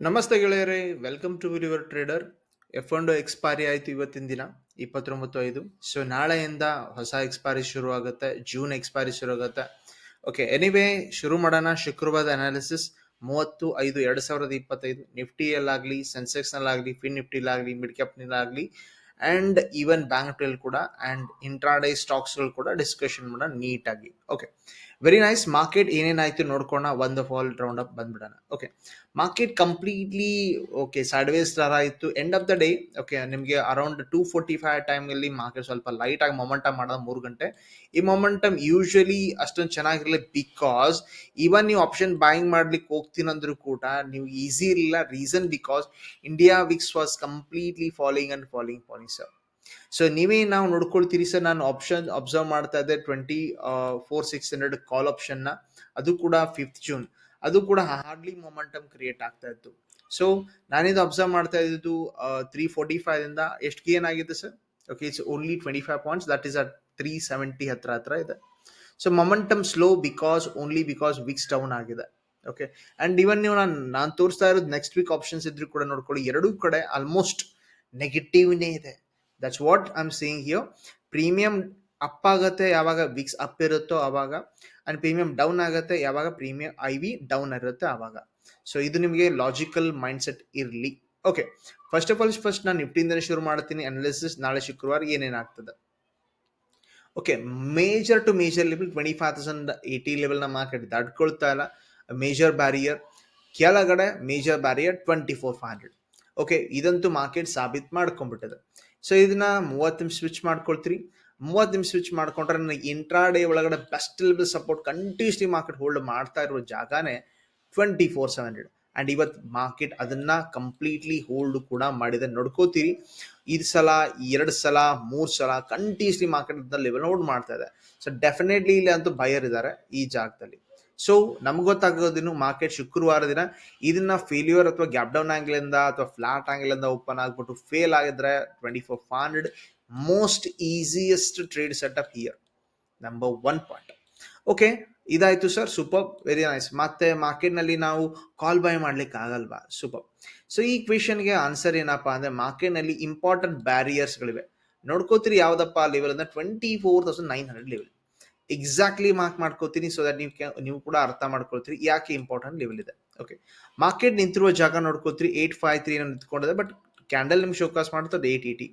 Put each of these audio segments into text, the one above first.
ನಮಸ್ತೆ ಗೆಳೆಯರೇ welcome to your trader F and expiry ಆಯ್ತು ಇವತ್ತಿನ ದಿನ ಇಪ್ಪತ್ತೊಂಬತ್ತು ಐದು ಸೊ ನಾಳೆಯಿಂದ ಹೊಸ ಎಕ್ಸ್ಪೈರಿ ಶುರು ಆಗುತ್ತೆ ಜೂನ್ ಎಕ್ಸ್ಪೈರಿ ಶುರು ಆಗುತ್ತೆ ಓಕೆ ಎನಿವೇ ಶುರು ಮಾಡೋಣ ಶುಕ್ರವಾರದ ಅನಾಲಿಸಿಸ್ ಮೂವತ್ತು ಐದು ಎರಡು ಸಾವಿರದ ಇಪ್ಪತ್ತೈದು. ನಿಫ್ಟಿಯಲ್ಲಾಗಲಿ ಸೆನ್ಸೆಕ್ಸ್ನಲ್ಲಾಗಲಿ ಫಿನ್ ನಿಫ್ಟಿಲಾಗಲಿ ಮಿಡ್ ಕ್ಯಾಪ್ನಲ್ಲಾಗಲಿ ಅಂಡ್ ಈವನ್ ಬ್ಯಾಂಕ್ ಕೂಡ ಅಂಡ್ ಇಂಟ್ರಾಡೇ ಸ್ಟಾಕ್ಸ್ಗಳು ಕೂಡ ಡಿಸ್ಕಷನ್ ಮಾಡೋಣ ನೀಟಾಗಿ ಓಕೆ ವೆರಿ ನೈಸ್ ಮಾರ್ಕೆಟ್ ಏನೇನಾಯ್ತು ನೋಡ್ಕೋಣ. ಒಂದು fall round up ಬಂದ್ಬಿಡೋಣ. Okay market completely okay sideways ತರ ಇತ್ತು end of the day okay ನಿಮಗೆ ಅರೌಂಡ್ ಟೂ ಫೋರ್ಟಿ ಫೈವ್ ಟೈಮಲ್ಲಿ ಮಾರ್ಕೆಟ್ ಸ್ವಲ್ಪ ಲೈಟ್ ಆಗಿ ಮೊಮೆಂಟಮ್ ಮಾಡೋದು ಮೂರು ಗಂಟೆ. ಈ ಮೊಮೆಂಟಮ್ ಯೂಶಲಿ ಅಷ್ಟೊಂದು ಚೆನ್ನಾಗಿರಲಿ ಬಿಕಾಸ್ ಈವನ್ ನೀವು ಆಪ್ಷನ್ ಬಾಯಿಂಗ್ ಮಾಡ್ಲಿಕ್ಕೆ ಹೋಗ್ತೀನಂದ್ರೂ ಕೂಡ ನೀವು ಈಸಿ ಇರಲಿಲ್ಲ reason because India VIX was completely following and following following sir so ನೀವೇ ನಾವು ನೋಡ್ಕೊಳ್ತೀರಿ ಸರ್, ನಾನು ಆಪ್ಷನ್ ಅಬ್ಸರ್ವ್ ಮಾಡ್ತಾ ಇದ್ದೆ twenty four six hundred call ಆಪ್ಷನ್ನ ಅದು ಕೂಡ ಫಿಫ್ತ್ ಜೂನ್ ಅದು ಕೂಡ ಹಾರ್ಡ್ಲಿ ಮೊಮೆಂಟಮ್ ಕ್ರಿಯೇಟ್ ಆಗ್ತಾ ಇತ್ತು. ಸೊ ನಾನಿದು ಅಬ್ಸರ್ವ್ ಮಾಡ್ತಾ ಇದ್ದು ತ್ರೀ ಫೋರ್ಟಿ ಫೈವ್ ಇಂದ. ಎಷ್ಟು ಆಗಿದೆ sir? Okay it's only twenty five points that is at three seventy ಹತ್ರ ಹತ್ರ ಇದೆ. So momentum slow because only because VIX down ಆಗಿದೆ. ಓಕೆ ಅಂಡ್ ಇವನ್ ನೀವು ನಾನು ನಾನು ತೋರಿಸ್ತಾ ಇರೋದು ನೆಕ್ಸ್ಟ್ ವೀಕ್ ಆಪ್ಷನ್ಸ್ ಇದ್ರೂ ಕೂಡ ನೋಡ್ಕೊಳ್ಳಿ. ಎರಡೂ ಕಡೆ ಆಲ್ಮೋಸ್ಟ್ ನೆಗೆಟಿವ್ನೇ ಇದೆ. That's what I am seeing here premium up ಆಗುತ್ತೆ ಯಾವಾಗ ವಿಕ್ಸ್ ಅಪ್ ಇರುತ್ತೋ ಅವಾಗ. ಆ್ಯಂಡ್ ಪ್ರೀಮಿಯಂ ಡೌನ್ ಆಗುತ್ತೆ, ಯಾವಾಗ ಪ್ರೀಮಿಯಂ ಐ ವಿ ಡೌನ್ ಇರುತ್ತೆ ಆವಾಗ ಸೊ ಇದು ನಿಮಗೆ ಲಾಜಿಕಲ್ ಮೈಂಡ್ ಸೆಟ್ ಇರಲಿ. Okay first of all first ನಾನು ನಿಫ್ಟಿಯಿಂದನೇ ಶುರು ಮಾಡ್ತೀನಿ. ಅನಾಲಿಸಿಸ್ ನಾಳೆ ಶುಕ್ರವಾರ ಏನೇನಾಗ್ತದೆ okay major to major level twenty five thousand eighty ಲೆವೆಲ್ನ market ದಾಟ್ಕೊಳ್ತಾ ಇಲ್ಲ. ಮೇಜರ್ ಬ್ಯಾರಿಯರ್ ಕೆಳಗಡೆ major barrier twenty four five hundred okay ಇದಂತೂ ಮಾರ್ಕೆಟ್ ಸಾಬೀತು ಮಾಡ್ಕೊಂಡ್ಬಿಟ್ಟಿದೆ. ಸೊ ಇದನ್ನ ಮೂವತ್ತು ನಿಮಿಷ ಸ್ವಿಚ್ ಮಾಡ್ಕೊಳ್ತೀರಿ. ಮೂವತ್ತು ನಿಮಿಷ ಸ್ವಿಚ್ ಮಾಡ್ಕೊಂಡ್ರೆ ನನಗೆ ಇಂಟ್ರಾ ಡೇ ಒಳಗಡೆ best level support continuously market hold ಮಾಡ್ತಾ ಇರೋ ಜಾಗನೇ twenty four seven hundred and ಇವತ್ತು ಮಾರ್ಕೆಟ್ ಅದನ್ನ ಕಂಪ್ಲೀಟ್ಲಿ ಹೋಲ್ಡ್ ಕೂಡ ಮಾಡಿದೆ. ನೋಡ್ಕೋತೀರಿ. ಇದು ಸಲ, ಎರಡು ಸಲ, ಮೂರು ಸಲ ಕಂಟಿನ್ಯೂಸ್ಲಿ ಮಾರ್ಕೆಟ್ ಲೆವೆಲ್ ಹೋಲ್ಡ್ ಮಾಡ್ತಾ ಇದೆ. ಸೊ ಡೆಫಿನೆಟ್ಲಿ ಇಲ್ಲಿ ಅಂತೂ ಬಯರ್ ಇದ್ದಾರೆ ಈ ಜಾಗದಲ್ಲಿ. ಸೊ ನಮ್ಗೆ ಗೊತ್ತಾಗೋದಿನ್ನು ಮಾರ್ಕೆಟ್ ಶುಕ್ರವಾರ ದಿನ ಇದನ್ನ ಫೇಲ್ಯೂರ್ ಅಥವಾ ಗ್ಯಾಪ್ ಡೌನ್ ಆಂಗಲ್ ಇಂದ ಅಥವಾ ಫ್ಲಾಟ್ ಆಂಗಲ್ ಇಂದ ಓಪನ್ ಆಗ್ಬಿಟ್ಟು ಫೇಲ್ ಆಗಿದ್ರೆ twenty four five hundred most easiest trade setup here number one point okay ಇದಾಯ್ತು ಸರ್ ಸೂಪರ್ ವೆರಿ ನೈಸ್ ಮತ್ತೆ ಮಾರ್ಕೆಟ್ನಲ್ಲಿ ನಾವು ಕಾಲ್ ಬೈ ಮಾಡ್ಲಿಕ್ಕೆ ಆಗಲ್ವಾ? ಸೂಪರ್ ಸೊ ಈ ಕ್ವೆಶನ್ಗೆ ಆನ್ಸರ್ ಏನಪ್ಪಾ ಅಂದ್ರೆ ಮಾರ್ಕೆಟ್ನಲ್ಲಿ ಇಂಪಾರ್ಟೆಂಟ್ ಬ್ಯಾರಿಯರ್ಸ್ ಗಳಿವೆ. ನೋಡ್ಕೋತೀರಿ ಯಾವ್ದಪ್ಪ ಲೆವೆಲ್ ಅಂದ್ರೆ twenty four thousand nine hundred level exactly mark ಮಾಡ್ಕೋತೀನಿ ಸೊ ದಟ್ ನೀವು ನೀವು ಕೂಡ ಅರ್ಥ ಮಾಡ್ಕೊಳ್ತೀರಿ ಯಾಕೆ ಇಂಪಾರ್ಟೆಂಟ್ ಲೆವೆಲ್ ಇದೆ. ಓಕೆ ಮಾರ್ಕೆಟ್ ನಿಂತಿರುವ ಜಾಗ ನೋಡ್ಕೋತೀರಿ ಏಟ್ ಫೈವ್ ತ್ರೀ ನಿಂತ್ಕೊಂಡಿದೆ ಬಟ್ ಕ್ಯಾಂಡಲ್ ನಿಮ್ಗೆ ಶೋಕಾಸ್ ಮಾಡ್ತದೆ ಏಟ್ ಏಯ್ಟಿ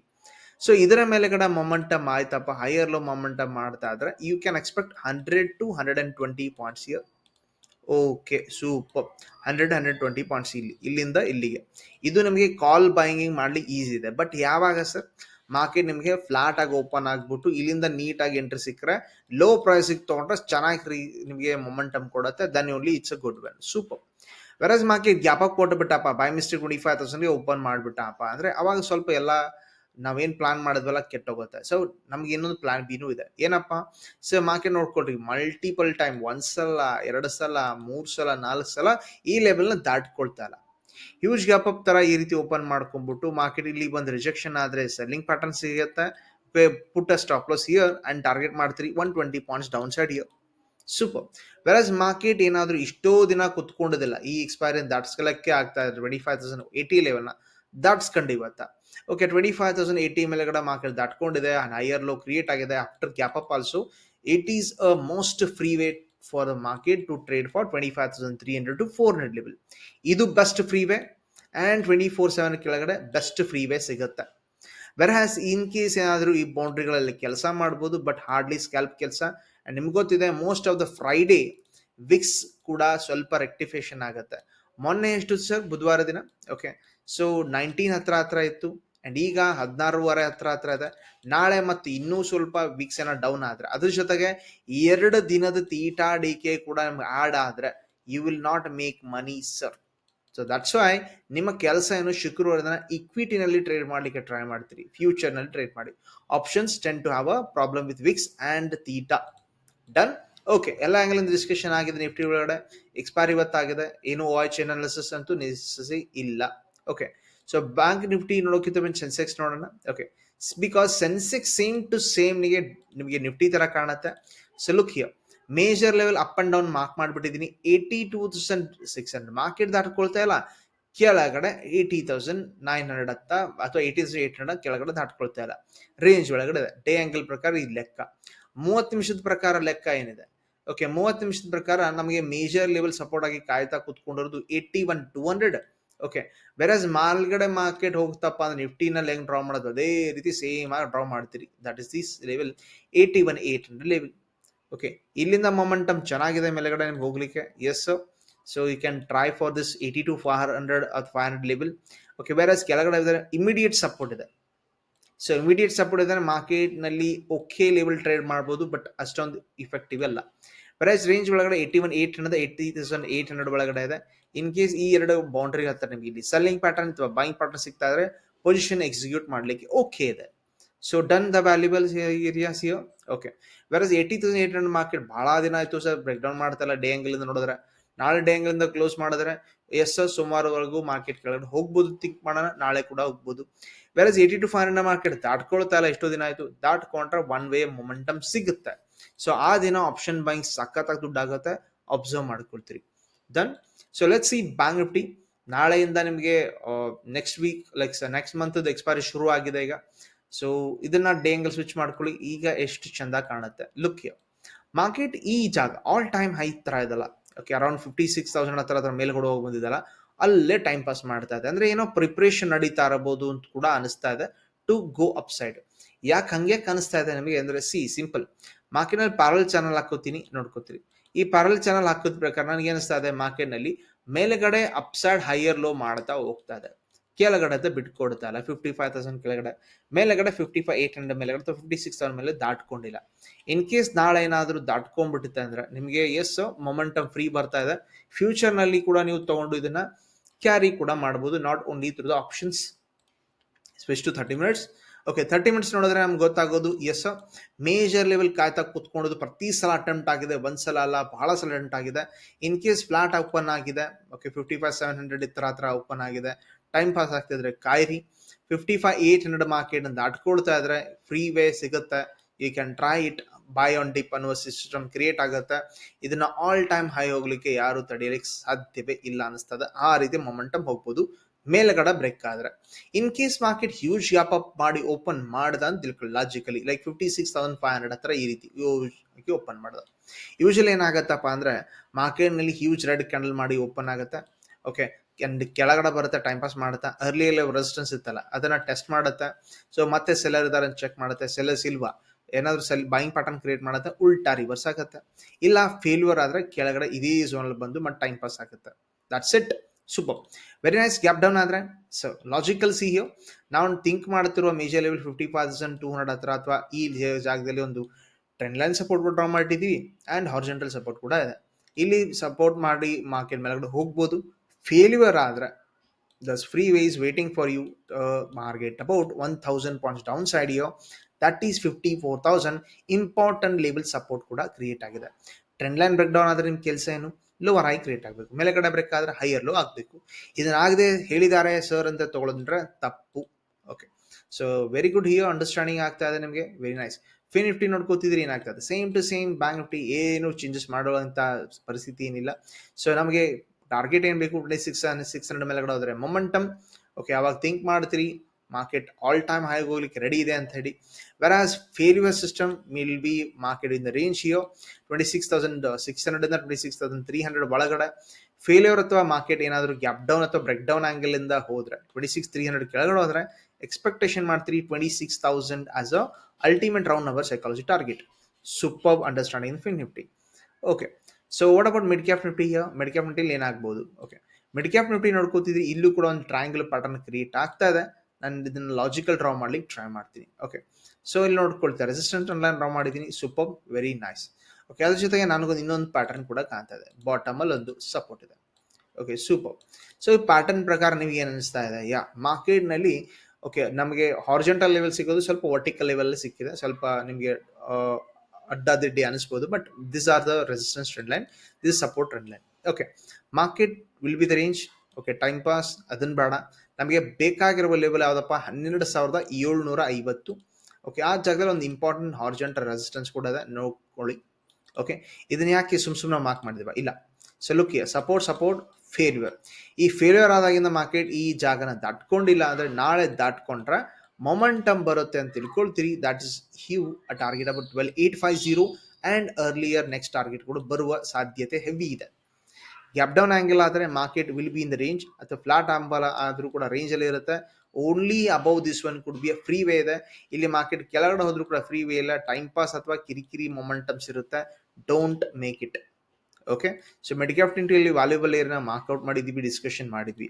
ಸೊ ಇದರ ಮೇಲೆಗಡೆ ಮೊಮೆಂಟಮ್ ಆಯ್ತಪ್ಪ ಹೈಯರ್ ಲೋ ಮೊಮೆಂಟಮ್ ಮಾಡ್ತಾ ಇದ್ರೆ you can expect hundred to hundred and twenty points here okay super hundred hundred twenty points ಇಲ್ಲಿ, ಇಲ್ಲಿಂದ ಇಲ್ಲಿಗೆ. ಇದು ನಮಗೆ ಕಾಲ್ ಬೈಯಿಂಗ್ ಮಾಡ್ಲಿಕ್ಕೆ ಈಸಿ ಇದೆ. ಬಟ್ ಯಾವಾಗ ಸರ್ ಮಾರ್ಕೆಟ್ ನಿಮಗೆ ಫ್ಲಾಟ್ ಆಗಿ ಓಪನ್ ಆಗಿಬಿಟ್ಟು ಇಲ್ಲಿಂದ ನೀಟಾಗಿ ಎಂಟ್ರಿ ಸಿಕ್ಕರೆ ಲೋ ಪ್ರೈಸಿಗೆ ತೊಗೊಂಡ್ರೆ ಚೆನ್ನಾಗಿ ರೀ ನಿಮಗೆ ಮೊಮೆಂಟಮ್ ಕೊಡುತ್ತೆ. Then only it's a good well super whereas market gap ಕೊಟ್ಟುಬಿಟ್ಟಪ್ಪ by mistake twenty five ತೌಸಂಡ್ಗೆ ಓಪನ್ ಮಾಡಿಬಿಟ್ಟಪ್ಪ. ಅಂದರೆ ಅವಾಗ ಸ್ವಲ್ಪ ಎಲ್ಲ ನಾವೇನು ಪ್ಲಾನ್ ಮಾಡಿದ್ವಲ್ಲ ಕೆಟ್ಟೋಗುತ್ತೆ. ಸೊ ನಮ್ಗೆ ಇನ್ನೊಂದು ಪ್ಲಾನ್ ಬಿನೂ ಇದೆ. ಏನಪ್ಪ? ಸೊ ಮಾರ್ಕೆಟ್ ನೋಡ್ಕೊಳ್ರಿ ಮಲ್ಟಿಪಲ್ ಟೈಮ್ ಒಂದ್ಸಲ, ಎರಡು ಸಲ, ಮೂರು ಸಲ, ನಾಲ್ಕು ಸಲ ಈ ಲೆವೆಲ್ನ ದಾಟ್ಕೊಳ್ತಾ ಇಲ್ಲ. ಹ್ಯೂಜ್ ಗ್ಯಾಪ್ ಅಪ್ ತರ ಈ ರೀತಿ ಓಪನ್ ಮಾಡ್ಕೊಂಡ್ಬಿಟ್ಟು ಮಾರ್ಕೆಟ್ ಇಲ್ಲಿ ಬಂದು ರಿಜೆಕ್ಷನ್ ಆದ್ರೆ ಸೆಲ್ಲಿಂಗ್ ಪ್ಯಾಟರ್ನ್ ಸಿಗುತ್ತೆ. ಪುಟ್ಟ stop loss here and target ಮಾಡ್ತೀರಿ one twenty points down side here super versus market ಏನಾದರೂ ಇಷ್ಟೋ ದಿನ ಕುತ್ಕೊಂಡಿದ್ದಿಲ್ಲ, ಈ ಎಕ್ಸ್ಪೈರಿ ದಾಟ್ಸ್ಕೊಳ್ಳಕ್ಕೆ ಆಗ್ತಾ ಇದೆ ಟ್ವೆಂಟಿ ಫೈವ್ ತೌಸಂಡ್ ಏಯ್ಟಿ ಲೆವೆಲ್ನ ದಾಟ್ಸ್ಕೊಂಡು ಇವತ್ತ okay twenty five thousand eighty ಮೇಲೆಗಡೆ ಮಾರ್ಕೆಟ್ ದಾಟ್ಕೊಂಡಿದೆ ಹೈಯರ್ ಲೋ ಕ್ರಿಯೇಟ್ ಆಗಿದೆ after gap up also it is a most free way for the market to for twenty five thousand three hundred to four hundred level ಇದು best free way and twenty four seven ಕೆಳಗಡೆ best free way ಸಿಗುತ್ತೆ. Wear has in case ಏನಾದರೂ ಈ ಬೌಂಡ್ರಿಗಳಲ್ಲಿ ಕೆಲಸ ಮಾಡ್ಬೋದು but hardly scalp ಕೆಲಸ and ನಿಮ್ಗೆ ಗೊತ್ತಿದೆ most of the Friday VIX ಕೂಡ ಸ್ವಲ್ಪ ರೆಕ್ಟಿಫಿಕೇಶನ್ ಆಗುತ್ತೆ. ಮೊನ್ನೆ ಎಷ್ಟು ಸರ್ ಬುಧವಾರ ದಿನ? ಓಕೆ ಸೊ ನೈನ್ಟೀನ್ ಹತ್ರ ಹತ್ರ ಇತ್ತು. ಅಂಡ್ ಈಗ ಹದಿನಾರೂವರೆ ಹತ್ರ ಹತ್ರ ಇದೆ. ನಾಳೆ ಮತ್ತು ಇನ್ನೂ ಸ್ವಲ್ಪ ವೀಕ್ಸ್ ಏನೋ ಡೌನ್ ಆದ್ರೆ, ಅದ್ರ ಜೊತೆಗೆ ಎರಡು ದಿನದ ತೀಟಾ ಡಿಕೆ ಕೂಡ ನಿಮ್ಗೆ ಆಡ್ ಆದ್ರೆ you will not make money sir so that's why ನಿಮ್ಮ ಕೆಲಸ ಏನು ಶುಕ್ರವಾರ ದಿನ ಇಕ್ವಿಟಿನಲ್ಲಿ ಟ್ರೇಡ್ ಮಾಡ್ಲಿಕ್ಕೆ ಟ್ರೈ ಮಾಡ್ತೀರಿ ಫ್ಯೂಚರ್ನಲ್ಲಿ ಟ್ರೇಡ್ ಮಾಡಿ. Options tend to have a problem with VIX and theta done okay ಎಲ್ಲ ಇಂದ ಡಿಸ್ಕಷನ್ ಆಗಿದೆ ನಿಫ್ಟಿ ಒಳಗಡೆ. ಎಕ್ಸ್ಪೈರಿ ಇವತ್ತಾಗಿದೆ ಏನು ವಾಚ್ ಅನಾಲಿಸಿಸ್ ಅಂತೂ ನೆಸೆಸಿ ಇಲ್ಲ. ಓಕೆ ಸೊ ಬ್ಯಾಂಕ್ ನಿಫ್ಟಿ ನೋಡೋಕ್ಕಿಂತ ಮುಂಚೆ ಸೆನ್ಸೆಕ್ಸ್ ನೋಡೋಣ. Okay because Sensex same to same ನಿಮಗೆ ನಿಮಗೆ ನಿಫ್ಟಿ ತರ ಕಾಣುತ್ತೆ. So look here major level up and down mark ಮಾಡಿಬಿಟ್ಟಿದ್ದೀನಿ. Eighty two thousand six hundred market ದಾಟ್ಕೊಳ್ತಾ ಇಲ್ಲ. ಕೆಳಗಡೆ ಏಯ್ಟಿ ತೌಸಂಡ್ ನೈನ್ ಹಂಡ್ರೆಡ್ ಹತ್ತ, ಅಥವಾ ಏಯ್ಟಿ ತೌಸಂಡ್ ಏಟ್ ಹಂಡ್ರೆಡ್ ಕೆಳಗಡೆ ದಾಟ್ಕೊಳ್ತಾ ಇಲ್ಲ. ರೇಂಜ್ ಒಳಗಡೆ ಇದೆ. ಡೇ ಆಂಗಲ್ ಪ್ರಕಾರ ಈ ಲೆಕ್ಕ. ಮೂವತ್ತು ನಿಮಿಷದ ಪ್ರಕಾರ ಲೆಕ್ಕ ಏನಿದೆ? ಓಕೆ ಮೂವತ್ತು ನಿಮಿಷದ ಪ್ರಕಾರ ನಮಗೆ ಮೇಜರ್ ಲೆವೆಲ್ ಸಪೋರ್ಟ್ ಆಗಿ ಕಾಯ್ತಾ ಕೂತ್ಕೊಂಡಿರೋದು eighty one two hundred okay whereas ಮಾಲ್ಗಡೆ market ಹೋಗ್ತಪ್ಪ ಅಂದ್ರೆ ನಿಫ್ಟಿನಲ್ಲಿ ಹೆಂಗ್ ಡ್ರಾ ಮಾಡೋದು? ಅದೇ ರೀತಿ ಸೇಮ್ ಆಗಿ ಡ್ರಾ ಮಾಡ್ತೀರಿ. That is this level eighty one eight hundred level okay ಇಲ್ಲಿಂದ ಮೊಮೆಂಟಮ್ ಚೆನ್ನಾಗಿದೆ ಮೇಲೆಗಡೆ ನಿಮ್ಗೆ ಹೋಗ್ಲಿಕ್ಕೆ? Yes so you can try for this eighty two five hundred ಅಥವಾ ಫೈವ್ ಹಂಡ್ರೆಡ್ ಲೆವೆಲ್ ಓಕೆ ಬೇರೆ ಕೆಳಗಡೆ ಇದ್ದಾರೆ ಇಮಿಡಿಯೇಟ್ ಸಪೋರ್ಟ್ ಇದೆ. ಸೊ ಇಮಿಡಿಯೇಟ್ ಸಪೋರ್ಟ್ ಇದ್ರೆ ಮಾರ್ಕೆಟ್ನಲ್ಲಿ ಓಕೆ ಲೆವೆಲ್ ಟ್ರೇಡ್ ಮಾಡ್ಬೋದು ಬಟ್ ಅಷ್ಟೊಂದು ಇಫೆಕ್ಟಿವ್ ಅಲ್ಲ. ಪ್ರೈಸ್ ರೇಂಜ್ ಒಳಗಡೆ eighty one eight hundred eighty thousand eight hundred ಒಳಗಡೆ ಇದೆ. ಇನ್ ಕೇಸ್ ಈ ಎರಡು ಬೌಂಡ್ರಿ ಹತ್ತಿರ ನಿಮ್ಗೆ ಇಲ್ಲಿ. ಸೆಲ್ಲಿಂಗ್ ಪ್ಯಾಟರ್ನ್ ಅಥವಾ ಬೈಂಗ್ ಪ್ಯಾಟರ್ನ್ ಸಿಗ್ತಾ ಇದ್ರೆ ಪೊಸಿಷನ್ ಎಕ್ಸಿಕ್ಯೂಟ್ ಮಾಡ್ಲಿಕ್ಕೆ ಓಕೆ ಇದೆ. So done the valuable areas here okay whereas eighty thousand eight hundred market ಬಹಳ ದಿನ ಆಯ್ತು ಸರ್ ಬ್ರೇಕ್ ಡೌನ್ ಮಾಡ್ತಲ್ಲ ಡೇ ಇಂದ ನೋಡಿದ್ರೆ. ನಾಳೆ ಡೇ ಇಂದ ಕ್ಲೋಸ್ ಮಾಡಿದ್ರೆ ಎಸ್ ಸೋಮವಾರವರೆಗೂ ಮಾರ್ಕೆಟ್ ಕೆಳಗಡೆ ಹೋಗ್ಬೋದು. ತಿಂಕ್ ಮಾಡೋಣ. ನಾಳೆ ಕೂಡ ಹೋಗ್ಬೋದು. Whereas eighty two five hundred market ದಾಟ್ಕೊಳ್ತಾ ಇಲ್ಲ. ಎಷ್ಟೋ ದಿನ ಆಯ್ತು. ದಾಟ್ಕೊಂಡ್ರೆ ಒನ್ ವೇ ಮೊಮೆಂಟಮ್ ಸಿಗುತ್ತೆ. ಸೊ ಆ ದಿನ ಆಪ್ಷನ್ ಬೈಂಗ್ ಸಖತ್ತಾಗಿ ದುಡ್ಡಾಗುತ್ತೆ. Observe ಮಾಡ್ಕೊಳ್ತೀರಿ. Then so let see bank Nifty ನಾಳೆಯಿಂದ ನಿಮಗೆ next week like next month expiry ಶುರು ಆಗಿದೆ ಈಗ. ಸೊ ಇದನ್ನ ಡೇ ಅಂಗಲ್ ಸ್ವಿಚ್ ಮಾಡ್ಕೊಳ್ಳಿ. ಈಗ ಎಷ್ಟು ಚಂದ ಕಾಣುತ್ತೆ. ಲುಕ್ ಮಾರ್ಕೆಟ್ ಈ ಜಾಗ ಆಲ್ ಟೈಮ್ ಹೈ ತರ ಇದಲ್ಲ. Okay around fifty six thousand ಹತ್ರ ಅದ್ರ ಮೇಲ್ಗಡೆ ಹೋಗಿ ಬಂದಿದ್ದಲ್ಲ ಅಲ್ಲೇ ಟೈಮ್ ಪಾಸ್ ಮಾಡ್ತಾ ಇದೆ. ಅಂದ್ರೆ ಏನೋ ಪ್ರಿಪ್ರೇಷನ್ ನಡೀತಾ ಇರಬಹುದು ಅಂತ ಕೂಡ ಅನಿಸ್ತಾ ಇದೆ. ಟು ಗೋ ಅಪ್ ಸೈಡ್ ಯಾಕೆ ಹಂಗೆ ಕಾಣಿಸ್ತಾ ಇದೆ ನಮಗೆ ಅಂದ್ರೆ ಸಿ ಸಿಂಪಲ್ ಮಾರ್ಕೆಟ್ನಲ್ಲಿ ಪ್ಯಾರಲ್ ಚಾನಲ್ ಹಾಕೋತೀನಿ, ನೋಡ್ಕೋತೀರಿ. ಈ ಪ್ಯಾರಲ್ ಚಾನಲ್ ಹಾಕಿದ ಪ್ರಕಾರ ನನಗೆ ಅನಿಸ್ತಾ ಇದೆ ಮಾರ್ಕೆಟ್ನಲ್ಲಿ ಮೇಲ್ಗಡೆ ಅಪ್ ಸೈಡ್ ಹೈಯರ್ ಲೋ ಮಾಡ್ತಾ ಹೋಗ್ತಾ ಇದೆ. ಕೆಳಗಡೆ ಅಂತ ಬಿಟ್ಕೊಡ್ತಾ ಇಲ್ಲ ಫಿಫ್ಟಿ ಫೈವ್ ತೌಸಂಡ್ ಕೆಳಗಡೆ. ಮೇಲೆಗಡೆ ಫಿಫ್ಟಿ ಫೈವ್ ಏಟ್ ಹಂಡ್ರೆಡ್ ಮೇಲೆಗಡೆ ಅಥವಾ ಫಿಫ್ಟಿ ಸಿಕ್ಸ್ ತೌಸಂಡ್ ಮೇಲೆ ದಾಟ್ಕೊಂಡಿಲ್ಲ. ಇನ್ ಕೇಸ್ ನಾಳೆ ಏನಾದರೂ ದಾಟ್ಕೊಂಡ್ಬಿಟ್ಟಿದೆ ಅಂದ್ರೆ ನಿಮಗೆ ಎಸ್ ಮೊಮೆಂಟಮ್ ಫ್ರೀ ಬರ್ತಾ ಇದೆ. ಫ್ಯೂಚರ್ನಲ್ಲಿ ಕೂಡ ನೀವು ತಗೊಂಡು ಇದನ್ನ ಕ್ಯಾರಿ ಕೂಡ ಮಾಡ್ಬೋದು not only through the options ಸ್ಪೆಷ್ to thirty minutes okay thirty minutes ನೋಡಿದ್ರೆ ನಮ್ಗೆ ಗೊತ್ತಾಗೋದು ಎಸ್ ಮೇಜರ್ ಲೆವೆಲ್ ಕಾಯ್ತಾ ಕೂತ್ಕೊಂಡೋದು ಪ್ರತಿ ಸಲ ಅಟೆಂಪ್ಟ್ ಆಗಿದೆ, ಒಂದ್ ಸಲ ಅಲ್ಲ, ಬಹಳ ಸಲ ಅಟೆಂಪ್ಟ್ ಆಗಿದೆ. ಇನ್ ಕೇಸ್ ಫ್ಲಾಟ್ ಓಪನ್ ಆಗಿದೆ okay fifty five seven hundred ಇತರ ಹತ್ರ ಓಪನ್ ಆಗಿದೆ ಟೈಮ್ ಪಾಸ್ ಆಗ್ತಿದ್ರೆ ಕಾಯಿರಿ. Fifty five eight hundred market ಅಟ್ಕೊಳ್ತಾ ಇದ್ರೆ ಫ್ರೀ ವೇ ಸಿಗುತ್ತೆ. You can try it buy on dip ಅನ್ನುವ ಸಿಸ್ಟಮ್ ಕ್ರಿಯೇಟ್ ಆಗುತ್ತೆ. ಇದನ್ನ ಆಲ್ ಟೈಮ್ ಹೈ ಹೋಗ್ಲಿಕ್ಕೆ ಯಾರು ತಡೆಯಲಿಕ್ಕೆ ಸಾಧ್ಯವೇ ಇಲ್ಲ ಅನಿಸ್ತದೆ ಆ ರೀತಿ ಮೊಮೆಂಟಮ್ ಹೋಗ್ಬೋದು. ಮೇಲ್ಗಡೆ ಬ್ರೇಕ್ ಆದ್ರೆ. In case market huge gap up ಮಾಡಿ ಓಪನ್ ಮಾಡ್ದ ಅಂತ ತಿಳ್ಕೊಳ್ಳಿ logically like fifty six thousand five hundred ಹತ್ರ ಈ ರೀತಿ ಓಪನ್ ಮಾಡ್ದ. ಯೂಶಲಿ ಏನಾಗತ್ತಪ್ಪ ಅಂದ್ರೆ ಮಾರ್ಕೆಟ್ನಲ್ಲಿ ಹ್ಯೂಜ್ ರೆಡ್ ಕ್ಯಾಂಡಲ್ ಮಾಡಿ ಓಪನ್ ಆಗುತ್ತೆ. ಓಕೆ ಅಂಡ್ ಕೆಳಗಡೆ ಬರುತ್ತೆ ಟೈಮ್ ಪಾಸ್ ಮಾಡುತ್ತೆ. ಅರ್ಲಿ ರೆಸಿಸ್ಟೆನ್ಸ್ ಇತ್ತಲ್ಲ, ಅದನ್ನ ಟೆಸ್ಟ್ ಮಾಡುತ್ತೆ. ಸೊ ಮತ್ತೆ ಸೆಲ್ಲರ್ ಇದಾರೆ ಚೆಕ್ ಮಾಡುತ್ತೆ. ಸೆಲ್ಲರ್ಸ್ ಇಲ್ವಾ ಏನಾದ್ರು ಸೆಲ್ ಬೈಂಗ್ ಪ್ಯಾಟರ್ನ್ ಕ್ರಿಯೇಟ್ ಮಾಡುತ್ತೆ, ಉಲ್ಟಾ ರಿವರ್ಸ್ ಆಗುತ್ತೆ. ಇಲ್ಲ ಫೇಲ್ಯೂರ್ ಆದ್ರೆ ಕೆಳಗಡೆ ಇದೇ ಝೋನಲ್ಲಿ ಬಂದು ಮತ್ತೆ ಟೈಮ್ ಪಾಸ್ ಆಗುತ್ತೆ. That's it super very nice gap down ಆದರೆ ಸೊ ಲಾಜಿಕಲ್ ಸಿ ಹಿಯೋ ನಾವು think ಮಾಡ್ತಿರುವ major level fifty thousand two hundred ಹತ್ರ ಅಥವಾ ಈ ಜಾಗದಲ್ಲಿ ಒಂದು ಟ್ರೆಂಡ್ ಲೈನ್ ಸಪೋರ್ಟ್ ಕೂಡ ಡ್ರಾ ಮಾಡಿದ್ದೀವಿ ಆ್ಯಂಡ್ ಹಾರ್ಜೆಂಟಲ್ ಸಪೋರ್ಟ್ ಕೂಡ ಇದೆ. ಇಲ್ಲಿ ಸಪೋರ್ಟ್ ಮಾಡಿ ಮಾರ್ಕೆಟ್ ಮೇಲ್ಗಡೆ ಹೋಗ್ಬೋದು. ಫೇಲ್ಯೂರ್ ಆದರೆ thus free way is waiting for you market about one thousand points downside yo that is fifty four thousand important level support ಕೂಡ ಕ್ರಿಯೇಟ್ ಆಗಿದೆ. ಟ್ರೆಂಡ್ ಲೈನ್ ಬ್ರೇಕ್ ಡೌನ್ ಆದರೆ ನಿಮ್ಮ ಕೆಲಸ ಏನು? ಲೋವರ್ ಹೈ ಕ್ರಿಯೇಟ್ ಆಗಬೇಕು. ಮೇಲೆಗಡೆ break ಆದ್ರೆ higher low ಆಗಬೇಕು. ಇದನ್ನಾಗದೆ ಹೇಳಿದ್ದಾರೆ ಸರ್ ಅಂತ ತಗೊಳಂದ್ರೆ ತಪ್ಪು. Okay so very good here understanding ಆಗ್ತಾ ಇದೆ ನಿಮಗೆ. ವೆರಿ ನೈಸ್ ಫಿ ನಿಫ್ಟಿ ನೋಡ್ಕೋತಿದ್ರೆ ಏನಾಗ್ತದೆ? Same to same bank Nifty ಏನು ಚೇಂಜಸ್ ಮಾಡುವಂತ ಪರಿಸ್ಥಿತಿ ಏನಿಲ್ಲ. ಸೊ ನಮಗೆ ಟಾರ್ಗೆಟ್ ಏನು ಬೇಕು? ಟ್ವೆಂಟಿ ಸಿಕ್ಸ್ ಸಿಕ್ಸ್ ಹಂಡ್ರೆಡ್ ಮೇಲೆಗಡೆ ಹೋದರೆ ಮೊಮೆಂಟಮ್ ಓಕೆ ಅವಾಗ ಥಿಂಕ್ ಮಾಡ್ತೀರಿ. ಮಾರ್ಕೆಟ್ ಆಲ್ ಟೈಮ್ ಹೈ ಹೋಗ್ಲಿಕ್ಕೆ ರೆಡಿ ಇದೆ ಅಂತ ಹೇಳಿ. Whereas failure system will be here twenty six thousand six hundred ಇಂದ twenty six thousand three hundred ಒಳಗಡೆ. ಫೇಲ್ಯೂರ್ ಅಥವಾ ಮಾರ್ಕೆಟ್ ಏನಾದರೂ ಗ್ಯಾಪ್ ಡೌನ್ ಅಥವಾ ಬ್ರೇಕ್ ಡೌನ್ ಆಂಗಲ್ ಇಂದ ಹೋದ್ರೆ ಟ್ವೆಂಟಿ ಸಿಕ್ಸ್ ತ್ರೀ ಹಂಡ್ರೆಡ್ ಕೆಳಗಡೆ ಹೋದ್ರೆ ಎಕ್ಸ್ಪೆಕ್ಟೇಷನ್ ಮಾಡ್ತೀರಿ twenty six thousand as a ultimate round number psychology target super understanding fin Nifty okay so what about mid cap Nifty mid cap ನಿಫ್ಟಿಲಿ ಏನಾಗ್ಬೋದು? Okay mid cap Nifty ನೋಡ್ಕೋತಿದ್ರೆ ಇಲ್ಲೂ ಕೂಡ ಒಂದು triangle pattern create ಆಗ್ತಾ ಇದೆ. ನಾನು ಇದನ್ನ ಲಾಜಿಕಲ್ ಡ್ರಾ ಮಾಡ್ಲಿಕ್ಕೆ ಟ್ರೈ ಮಾಡ್ತೀನಿ. ಓಕೆ ಸೊ ಇಲ್ಲಿ ನೋಡ್ಕೊಳ್ತಾ. ರೆಸಿಸ್ಟೆಂಟ್ ಲೈನ್ ಡ್ರಾ ಮಾಡಿದ್ದೀನಿ. ಸೂಪರ್ ವೆರಿ ನೈಸ್ ಓಕೆ ಅದ್ರ ಜೊತೆಗೆ ನನಗೊಂದು ಇನ್ನೊಂದು ಪ್ಯಾಟರ್ನ್ ಕೂಡ ಕಾಣ್ತಾ ಇದೆ. ಬಾಟಮಲ್ಲಿ ಒಂದು ಸಪೋರ್ಟ್ ಇದೆ. ಓಕೆ ಸೂಪರ್ ಸೊ ಈ ಪ್ಯಾಟರ್ನ್ ಪ್ರಕಾರ ನಿಮ್ಗೆ ಏನು ಅನಿಸ್ತಾ ಇದೆ? ಯಾ ಮಾರ್ಕೆಟ್ನಲ್ಲಿ ಓಕೆ ನಮಗೆ ಹಾರ್ಜೆಂಟಲ್ ಲೆವೆಲ್ ಸಿಗೋದು ಸ್ವಲ್ಪ ವರ್ಟಿಕಲ್ ಲೆವೆಲ್ ಸಿಕ್ಕಿದೆ. ಸ್ವಲ್ಪ ನಿಮಗೆ ಅಡ್ಡಾದಿಡ್ಡಿ ಅನಿಸ್ಬೋದು. But this are the resistance trend line this support trend line okay market will be the range okay time pass ಅದನ್ನ ಬೇಡ. ನಮಗೆ ಬೇಕಾಗಿರುವ ಲೆವೆಲ್ ಯಾವುದಪ್ಪ? ಹನ್ನೆರಡು ಸಾವಿರದ ಏಳ್ನೂರ ಐವತ್ತು. ಓಕೆ ಆ ಜಾಗದಲ್ಲಿ ಒಂದು ಇಂಪಾರ್ಟೆಂಟ್ ಹಾರ್ಜೆಂಟಲ್ ರೆಸಿಸ್ಟೆನ್ಸ್ ಕೂಡ ಇದೆ. ನೋಡ್ಕೊಳ್ಳಿ. ಓಕೆ ಇದನ್ನ ಯಾಕೆ ಸುಮ್ ಸುಮ್ಮನೆ ಮಾರ್ಕ್ ಮಾಡಿದಿವ ಇಲ್ಲ. So look support support failure ಈ ಫೇಲ್ಯೂರ್ ಆದಾಗಿಂದ ಮಾರ್ಕೆಟ್ ಈ ಜಾಗನ ದಾಟ್ಕೊಂಡಿಲ್ಲ ಅಂದ್ರೆ ನಾಳೆ ದಾಟ್ಕೊಂಡ್ರೆ ಮೊಮೆಂಟಮ್ ಬರುತ್ತೆ ಅಂತ ತಿಳ್ಕೊಳ್ತೀರಿ. That is hue a target about twelve eight five zero and earlier next target ಕೂಡ ಬರುವ ಸಾಧ್ಯತೆ ಹೆವಿ ಇದೆ. ಗ್ಯಾಪ್ ಡೌನ್ ಆಂಗಲ್ ಆದರೆ market will be in the range ಅಥವಾ ಫ್ಲಾಟ್ ಆಂಬಲ ಆದರೂ ಕೂಡ ರೇಂಜಲ್ಲಿ ಇರುತ್ತೆ. Only above this one could be a free way ಇದೆ. ಇಲ್ಲಿ ಮಾರ್ಕೆಟ್ ಕೆಳಗಡೆ ಹೋದರೂ ಕೂಡ ಫ್ರೀ ವೇ ಇಲ್ಲ. ಟೈಮ್ ಪಾಸ್ ಅಥವಾ ಕಿರಿಕಿರಿ ಮೊಮೆಂಟಮ್ಸ್ ಇರುತ್ತೆ. Don't make it okay so ಮೆಡಿಕ್ಯಾಫ್ಟ್ ಇಂಟ್ರಿಯಲ್ಲಿ ವ್ಯಾಲ್ಯೂಬಲ್ ಏರ್ನ ಮಾರ್ಕ್ಔಟ್ ಮಾಡಿದ್ವಿ ಡಿಸ್ಕಷನ್ ಮಾಡಿದ್ವಿ.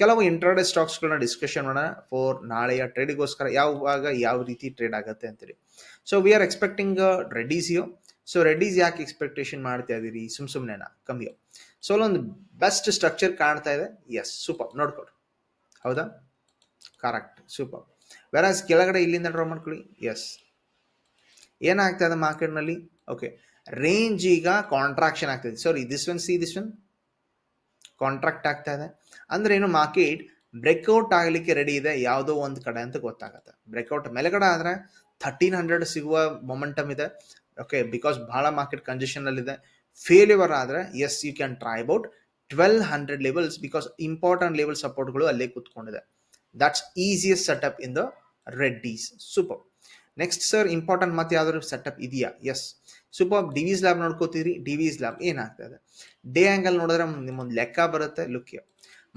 ಕೆಲವು ಇಂಟ್ರಾಡೇ ಸ್ಟಾಕ್ಸ್ಗಳನ್ನ ಡಿಸ್ಕಷನ್ ಮಾಡೋಣ. ಫೋರ್ ನಾಳೆಯ ಟ್ರೇಡಿಗೋಸ್ಕರ ಯಾವಾಗ ಯಾವ ರೀತಿ ಟ್ರೇಡ್ ಆಗುತ್ತೆ ಅಂತೇಳಿ so we are expecting Reddy's yo so Reddy's ಯಾಕೆ ಎಕ್ಸ್ಪೆಕ್ಟೇಷನ್ ಮಾಡ್ತಾ ಇದ್ದೀರಿ ಸುಮ್ ಸುಮ್ಮನೆನಾ ಕಮ್ಮಿಯೋ ಸೊ ಅಲ್ಲೊಂದು ಬೆಸ್ಟ್ ಸ್ಟ್ರಕ್ಚರ್ ಕಾಣ್ತಾ ಇದೆ. ಎಸ್ ಸೂಪರ್ ನೋಡ್ಕೊಡ್ರಿ ಹೌದಾ? ಕರೆಕ್ಟ್ ಸೂಪರ್ ವೆರಾಸ್ ಕೆಳಗಡೆ ಇಲ್ಲಿಂದ ಡ್ರಾ ಮಾಡ್ಕೊಳ್ಳಿ. ಎಸ್ ಏನಾಗ್ತಾ ಇದೆ ಮಾರ್ಕೆಟ್ನಲ್ಲಿ ಓಕೆ ರೇಂಜ್ ಈಗ ಕಾಂಟ್ರಾಕ್ಷನ್ ಆಗ್ತಾ ಇದೆ. Sorry this one see this one contract ಆಗ್ತಾ ಇದೆ. ಅಂದ್ರೆ ಏನು ಮಾರ್ಕೆಟ್ ಬ್ರೇಕ್ಔಟ್ ಆಗಲಿಕ್ಕೆ ರೆಡಿ ಇದೆ ಯಾವುದೋ ಒಂದು ಕಡೆ ಅಂತ ಗೊತ್ತಾಗತ್ತೆ. ಬ್ರೇಕ್ಔಟ್ ಮೇಲೆಗಡೆ ಆದರೆ ಥರ್ಟೀನ್ ಹಂಡ್ರೆಡ್ ಸಿಗುವ ಮೊಮೆಂಟಮ್ ಇದೆ. ಓಕೆ ಬಿಕಾಸ್ ಬಹಳ ಮಾರ್ಕೆಟ್ ಕಂಜೆಷನ್ ಅಲ್ಲಿ ಆದ್ರೆ yes you can try about twelve hundred levels because important level ಸಪೋರ್ಟ್ಗಳು ಅಲ್ಲೇ ಕೂತ್ಕೊಂಡಿದೆ. That's easiest setup in the Reddy's super next sir important ಮತ್ತೆ ಯಾವ್ದಾದ್ರು ಸೆಟಪ್ ಇದೆಯಾ? ಎಸ್ ಸೂಪರ್ ಡಿವಿಸ್ ಲ್ಯಾಬ್ ನೋಡ್ಕೋತೀರಿ? ಡಿವಿಸ್ ಲ್ಯಾಬ್ ಏನಾಗ್ತದೆ ಡೇ ಆ್ಯಂಗಲ್ ನೋಡಿದ್ರೆ ನಿಮ್ಮೊಂದು ಲೆಕ್ಕ ಬರುತ್ತೆ. ಲುಕ್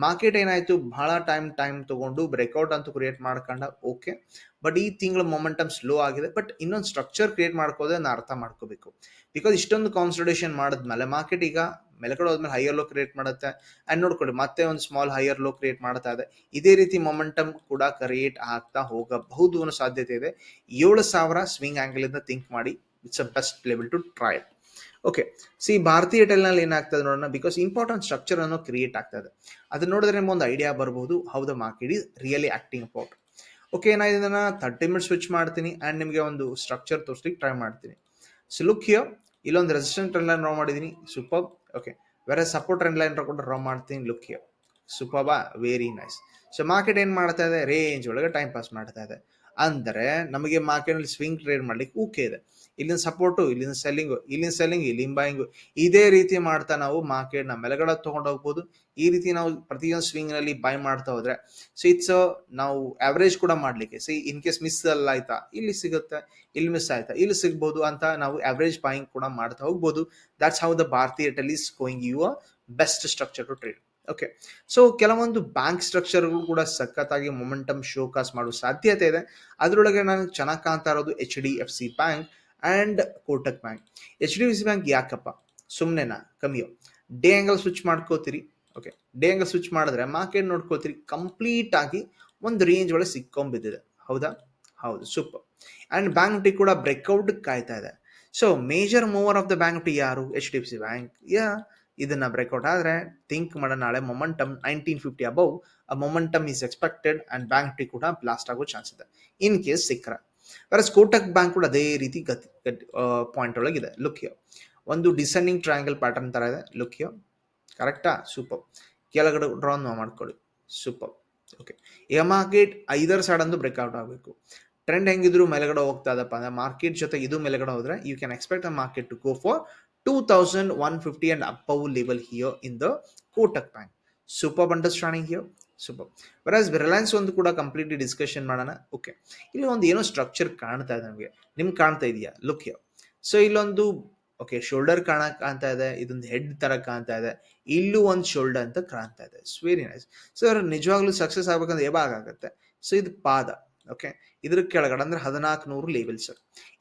ಮಾರ್ಕೆಟ್ ಏನಾಯ್ತು? ಬಹಳ ಟೈಮ್ ಟೈಮ್ ತಗೊಂಡು ಬ್ರೇಕ್ಔಟ್ ಅಂತೂ ಕ್ರಿಯೇಟ್ ಮಾಡ್ಕೊಂಡ ಓಕೆ ಬಟ್ ಈ ತಿಂಗಳ ಮೊಮೆಂಟಮ್ ಸ್ಲೋ ಆಗಿದೆ. ಬಟ್ ಇನ್ನೊಂದು ಸ್ಟ್ರಕ್ಚರ್ ಕ್ರಿಯೇಟ್ ಮಾಡ್ಕೋದೆ ನಾನು ಅರ್ಥ ಮಾಡ್ಕೋಬೇಕು. ಬಿಕಾಸ್ ಇಷ್ಟೊಂದು ಕಾನ್ಸಲ್ಟೇಷನ್ ಮಾಡಿದ್ಮೇಲೆ ಮಾರ್ಕೆಟ್ ಈಗ ಮೆಲಕಡೆ ಹೋದ್ಮೇಲೆ ಹೈಯರ್ ಲೋ ಕ್ರಿಯೇಟ್ ಮಾಡುತ್ತೆ. ಅಂಡ್ ನೋಡ್ಕೊಳ್ಳಿ, ಮತ್ತೆ ಒಂದು ಸ್ಮಾಲ್ ಹೈಯರ್ ಲೋ ಕ್ರಿಯೇಟ್ ಮಾಡ್ತಾ ಇದೆ. ಇದೇ ರೀತಿ ಮೊಮೆಂಟಮ್ ಕೂಡ ಕ್ರಿಯೇಟ್ ಆಗ್ತಾ ಹೋಗಬಹುದು ಅನ್ನೋ ಸಾಧ್ಯತೆ ಇದೆ. ಏಳು ಸಾವಿರ ಸ್ವಿಂಗ್ ಆಂಗಲ್ ಇಂದ ಥಿಂಕ್ ಮಾಡಿ it's a best level to try okay see ಭಾರತೀಯ ಟೆಲ್ನಲ್ಲಿ ಏನಾಗ್ತದೆ ನೋಡೋಣ ಬಿಕಾಸ್ ಇಂಪಾರ್ಟೆಂಟ್ ಸ್ಟ್ರಕ್ಚರ್ ಅನ್ನೋ ಕ್ರಿಯೇಟ್ ಆಗ್ತದೆ ಅದನ್ನ ನೋಡಿದ್ರೆ ನಿಮ್ಗೆ ಒಂದು ಐಡಿಯಾ ಬರ್ಬೋದು how the market is really acting about okay ನಾನು ಇದನ್ನ ತರ್ಟಿ ಮಿನಿಟ್ ಸ್ವಿಚ್ ಮಾಡ್ತೀನಿ ಆ್ಯಂಡ್ ನಿಮಗೆ ಒಂದು ಸ್ಟ್ರಕ್ಚರ್ ತೋರಿಸ್ಲಿಕ್ಕೆ ಟ್ರೈ ಮಾಡ್ತೀನಿ. ಸೊ ಲುಕ್ ಹಿಯರ್ ಇಲ್ಲೊಂದು ರೆಸಿಸ್ಟೆಂಟ್ ಟ್ರೆಂಡ್ ಲೈನ್ ಡ್ರಾ ಮಾಡಿದ್ದೀನಿ ಸೂಪರ್ ಓಕೆ ಬೇರೆ ಸಪೋರ್ಟ್ ಟ್ರೆಂಡ್ ಲೈನ್ ಕೂಡ ಡ್ರಾ ಮಾಡ್ತೀನಿ. ಲುಕ್ ಸೂಪರ್ ಬಾ ವೆರಿ ನೈಸ್ ಸೊ ಮಾರ್ಕೆಟ್ ಏನು ಮಾಡ್ತಾ ಇದೆ? ರೇಂಜ್ ಒಳಗೆ ಟೈಮ್ ಪಾಸ್ ಮಾಡ್ತಾ ಇದೆ. ಅಂದರೆ ನಮಗೆ ಮಾರ್ಕೆಟ್ನಲ್ಲಿ ಸ್ವಿಂಗ್ ಟ್ರೇಡ್ ಮಾಡ್ಲಿಕ್ಕೆ ಓಕೆ ಇದೆ. ಇಲ್ಲಿನ ಸಪೋರ್ಟು ಇಲ್ಲಿನ ಸೆಲ್ಲಿಂಗು ಇಲ್ಲಿನ ಸೆಲ್ಲಿಂಗ್ ಇಲ್ಲಿನ ಬಾಯಿಂಗು ಇದೇ ರೀತಿ ಮಾಡ್ತಾ ನಾವು ಮಾರ್ಕೆಟ್ನ ಮೆಲಗಡೆ ತೊಗೊಂಡು ಹೋಗ್ಬೋದು. ಈ ರೀತಿ ನಾವು ಪ್ರತಿಯೊಂದು ಸ್ವಿಂಗ್ನಲ್ಲಿ ಬೈ ಮಾಡ್ತಾ ಹೋದ್ರೆ ಸೊ ಇಟ್ಸ್ ನಾವು ಆವರೇಜ್ ಕೂಡ ಮಾಡಲಿಕ್ಕೆ. ಸೊ ಇನ್ ಕೇಸ್ ಮಿಸ್ ಅಲ್ಲ ಆಯ್ತಾ, ಇಲ್ಲಿ ಸಿಗುತ್ತೆ, ಇಲ್ಲಿ ಮಿಸ್ ಆಯ್ತಾ, ಇಲ್ಲಿ ಸಿಗ್ಬೋದು ಅಂತ ನಾವು ಆವ್ರೇಜ್ ಬಾಯಿಂಗ್ ಕೂಡ ಮಾಡ್ತಾ ಹೋಗ್ಬೋದು. ದಟ್ಸ್ ಹೌ ದ ಭಾರತೀಯ ಟೆಲಿಸ್ going you a best structure to trade okay so ಕೆಲವೊಂದು ಬ್ಯಾಂಕ್ ಸ್ಟ್ರಕ್ಚರ್ಗಳು ಕೂಡ ಸಖತ್ತಾಗಿ ಮೊಮೆಂಟಮ್ ಶೋಕಾಸ್ ಮಾಡುವ ಸಾಧ್ಯತೆ ಇದೆ. ಅದರೊಳಗೆ ನಾನು ಚೆನ್ನಾಗಿ ಕಾಣ್ತಾ ಇರೋದು H D F C bank and Kotak bank. H D F C bank ಯಾಕಪ್ಪ? ಸುಮ್ಮನೆನಾ ಕಮ್ಮಿಯೋ ಡೇ ಆಂಗಲ್ ಸ್ವಿಚ್ ಮಾಡ್ಕೋತೀರಿ? ಓಕೆ ಡೇ ಆಂಗಲ್ ಸ್ವಿಚ್ ಮಾಡಿದ್ರೆ ಮಾರ್ಕೆಟ್ ನೋಡ್ಕೋತೀರಿ? ಕಂಪ್ಲೀಟ್ ಆಗಿ ಒಂದು ರೇಂಜ್ ಒಳಗೆ ಸಿಕ್ಕೊಂಬಿದ್ದಿದೆ. ಹೌದಾ? ಹೌದು. ಸೂಪರ್ ಆ್ಯಂಡ್ ಬ್ಯಾಂಕ್ ನಿಫ್ಟಿ ಕೂಡ ಬ್ರೇಕ್ಔಟ್ ಕಾಯ್ತಾ ಇದೆ. So major mover of the bank Nifty ಯಾರು? H D F C bank. Yeah, ಇದನ್ನ ಬ್ರೇಕ್ಔಟ್ ಆದರೆ ಥಿಂಕ್ ಮಾಡೋ. ನಾಳೆ momentum nineteen fifty above a momentum is expected and Bank Nifty ಕೂಡ blast ಆಗೋ ಚಾನ್ಸ್ ಇದೆ. ಇನ್ ಕೇಸ್ ಸಿಕ್ಕರೆ. ವರಸ್ ಕೋಟಕ್ ಬ್ಯಾಂಕ್ ಕೂಡ ಅದೇ ರೀತಿ ಗತಿ ಪಾಯಿಂಟ್ ಒಳಗಿದೆ. ಲುಕ್ ಯೋ ಒಂದು ಡಿಸೆಂಡಿಂಗ್ ಟ್ರಯಾಂಗಲ್ ಪ್ಯಾಟರ್ನ್ ಥರ ಇದೆ. ಲುಕ್ ಯೋ ಕರೆಕ್ಟಾ ಸೂಪರ್ ಕೆಳಗಡೆ ಡ್ರಾನ್ ಮಾಡ್ಕೊಳ್ಳಿ. ಸೂಪರ್ ಓಕೆ ಈಗ ಮಾರ್ಕೆಟ್ ಐದರ ಸೈಡ್ ಅಂದು ಬ್ರೇಕ್ಔಟ್ ಆಗಬೇಕು. ಟ್ರೆಂಡ್ ಹೆಂಗಿದ್ರು ಮೇಲೆಗಡೆ ಹೋಗ್ತಾ ಇದಪ್ಪ ಅಂದ್ರೆ ಮಾರ್ಕೆಟ್ ಜೊತೆ ಇದು ಮೇಲೆಗಡೆ ಹೋದ್ರೆ you can expect a market to go for two thousand one fifty and ಅಪ್ಪವು level here in the Kotak bank super understanding here super ಬರಾಸ್ Reliance ಒಂದು ಕೂಡ ಕಂಪ್ಲೀಟ್ಲಿ ಡಿಸ್ಕಷನ್ ಮಾಡೋಣ. ಓಕೆ ಇಲ್ಲಿ ಒಂದು ಏನೋ ಸ್ಟ್ರಕ್ಚರ್ ಕಾಣ್ತಾ ಇದೆ ನಮಗೆ. ನಿಮ್ಗೆ ಕಾಣ್ತಾ ಇದೆಯಾ? ಲುಕ್ ಹಿಯರ್ ಸೊ ಇಲ್ಲೊಂದು ಓಕೆ ಶೋಲ್ಡರ್ ಕಾಣ, ಕಾಣ್ತಾ ಇದೆ. ಇದೊಂದು ಹೆಡ್ ತರ ಕಾಣ್ತಾ ಇದೆ. ಇಲ್ಲೂ ಒಂದು ಶೋಲ್ಡರ್ ಅಂತ ಕಾಣ್ತಾ ಇದೆ. ವೆರಿ ನೈಸ್ ಸರ್ ನಿಜವಾಗ್ಲೂ ಸಕ್ಸಸ್ ಆಗ್ಬೇಕಂದ್ರೆ ಯಾವಾಗ ಆಗುತ್ತೆ? ಸೊ ಇದು ಪಾದ. ಓಕೆ ಇದ್ರ ಕೆಳಗಡೆ ಅಂದ್ರೆ ಹದಿನಾಲ್ಕು ನೂರು ಲೆವೆಲ್ಸ್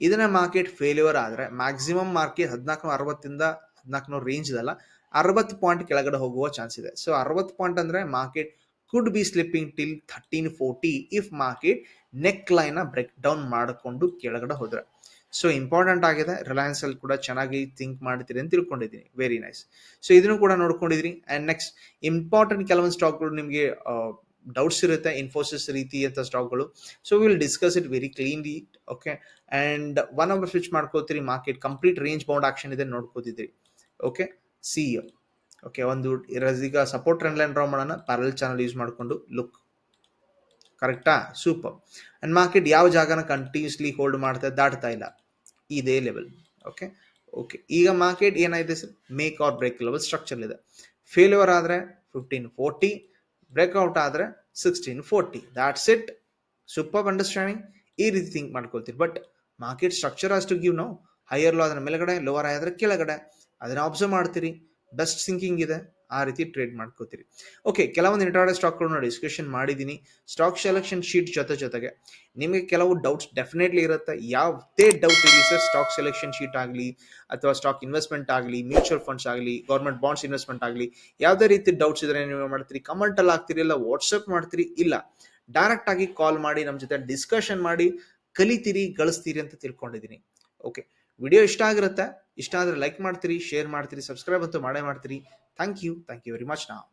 ಇದನ್ನ ಮಾರ್ಕೆಟ್ ಫೇಲ್ಯೂರ್ ಆದ್ರೆ ಮ್ಯಾಕ್ಸಿಮಮ್ ಮಾರ್ಕೆಟ್ ಹದಿನಾಲ್ಕು ಅರವತ್ತಿಂದ ಹದಿನಾಲ್ಕು ನೂರು ರೇಂಜ್ ಇದಲ್ಲ, ಅರವತ್ತು ಪಾಯಿಂಟ್ ಕೆಳಗಡೆ ಹೋಗುವ ಚಾನ್ಸ್ ಇದೆ. ಸೊ ಅರವತ್ತು ಪಾಯಿಂಟ್ ಅಂದ್ರೆ market could be slipping till thirteen forty if market neckline break down ಮಾಡಿಕೊಂಡು ಕೆಳಗಡೆ ಹೋದ್ರೆ. ಸೊ ಇಂಪಾರ್ಟೆಂಟ್ ಆಗಿದೆ. ರಿಲಯನ್ಸ್ ಅಲ್ಲಿ ಕೂಡ ಚೆನ್ನಾಗಿ ಥಿಂಕ್ ಮಾಡ್ತೀರಿ ಅಂತ ತಿಳ್ಕೊಂಡಿದ್ದೀನಿ. ವೆರಿ ನೈಸ್ ಸೊ ಇದನ್ನು ಕೂಡ ನೋಡ್ಕೊಂಡಿದ್ರಿ. ಆ್ಯಂಡ್ ನೆಕ್ಸ್ಟ್ ಇಂಪಾರ್ಟೆಂಟ್ ಕೆಲವೊಂದು ಸ್ಟಾಕ್ಗಳು ನಿಮಗೆ ಡೌಟ್ಸ್ ಇರುತ್ತೆ. ಇನ್ಫೋಸಿಸ್ ರೀತಿ ಅಂತ ಸ್ಟಾಕ್ಗಳು so will discuss it very cleanly okay and one hour switch ಮಾಡ್ಕೋತೀರಿ. Market complete range bound action ಇದೆ ನೋಡ್ಕೋತಿದ್ರಿ ಓಕೆ ಸಿ ಓಕೆ ಒಂದು ಈಗ ಸಪೋರ್ಟ್ ಟ್ರೆಂಡ್ ಲೈನ್ ಡ್ರಾ ಮಾಡೋಣ. ಪ್ಯಾರಲ್ ಚಾನಲ್ ಯೂಸ್ ಮಾಡಿಕೊಂಡು ಲುಕ್ ಕರೆಕ್ಟಾ ಸೂಪರ್ ಅಂಡ್ ಮಾರ್ಕೆಟ್ ಯಾವ ಜಾಗನ ಕಂಟಿನ್ಯೂಸ್ಲಿ ಹೋಲ್ಡ್ ಮಾಡ್ತಾ, ದಾಟ್ತಾ ಇಲ್ಲ? ಇದೇ ಲೆವೆಲ್ ಓಕೆ ಓಕೆ ಈಗ ಮಾರ್ಕೆಟ್ ಏನಾಗಿದೆ sir make or break level structure ಇದೆ ಫೇಲ್ಯೂರ್ ಆದರೆ ಫಿಫ್ಟೀನ್ ಫೋರ್ಟಿ ಬ್ರೇಕ್ಔಟ್ ಆದರೆ sixteen forty that's it super understanding ಈ ರೀತಿ ಥಿಂಕ್ ಮಾಡ್ಕೊಳ್ತೀರಿ. ಬಟ್ ಮಾರ್ಕೆಟ್ ಸ್ಟ್ರಕ್ಚರ್ ಅಷ್ಟು ಗಿವ್ ನಾವು ಹೈಯರ್ ಲೋ ಅದರ ಮೇಲ್ಗಡೆ ಲೋವರ್ ಆದರೆ ಕೆಳಗಡೆ. ಅದನ್ನು ಅಬ್ಸರ್ವ್ ಮಾಡ್ತೀರಿ. ಬೆಸ್ಟ್ ಸಿಂಕಿಂಗ್ ಇದೆ, ಆ ರೀತಿ ಟ್ರೇಡ್ ಮಾಡ್ಕೋತೀರಿ. ಓಕೆ ಕೆಲವೊಂದು ಇಂಟ್ರಾಡೆ ಸ್ಟಾಕ್ಗಳನ್ನ ಡಿಸ್ಕಷನ್ ಮಾಡಿದ್ದೀನಿ. ಸ್ಟಾಕ್ ಸೆಲೆಕ್ಷನ್ ಶೀಟ್ ಜೊತೆ ಜೊತೆಗೆ ನಿಮಗೆ ಕೆಲವು ಡೌಟ್ಸ್ ಡೆಫಿನೆಟ್ಲಿ ಇರುತ್ತೆ. ಯಾವುದೇ ಡೌಟ್ ಇರಲಿ ಸರ್ ಸ್ಟಾಕ್ ಸೆಲೆಕ್ಷನ್ ಶೀಟ್ ಆಗಲಿ ಅಥವಾ ಸ್ಟಾಕ್ ಇನ್ವೆಸ್ಟ್ಮೆಂಟ್ ಆಗಲಿ ಮ್ಯೂಚುವಲ್ ಫಂಡ್ಸ್ ಆಗಲಿ ಗೌರ್ಮೆಂಟ್ ಬಾಂಡ್ಸ್ ಇನ್ವೆಸ್ಟ್ಮೆಂಟ್ ಆಗಲಿ, ಯಾವುದೇ ರೀತಿ ಡೌಟ್ಸ್ ಇದ್ರೆ ನೀವು ಮಾಡ್ತೀರಿ? ಕಮೆಂಟ್ ಅಲ್ಲಿ ಹಾಕ್ತೀರಿ ಇಲ್ಲ ವಾಟ್ಸಪ್ ಮಾಡ್ತೀರಿ? ಇಲ್ಲ. ಡೈರೆಕ್ಟ್ ಆಗಿ ಕಾಲ್ ಮಾಡಿ ನಮ್ಮ ಜೊತೆ ಡಿಸ್ಕಷನ್ ಮಾಡಿ ಕಲಿತೀರಿ, ಗಳಿಸ್ತೀರಿ ಅಂತ ತಿಳ್ಕೊಂಡಿದ್ದೀನಿ. ಓಕೆ ವಿಡಿಯೋ ಇಷ್ಟ ಆಗಿರುತ್ತೆ? ಇಷ್ಟ ಆದರೆ ಲೈಕ್ ಮಾಡ್ತೀರಿ ಶೇರ್ ಮಾಡ್ತೀರಿ ಸಬ್ಸ್ಕ್ರೈಬ್ ಅಂತೂ ಮಾಡೇ ಮಾಡ್ತೀರಿ. Thank you thank you very much ನಾವು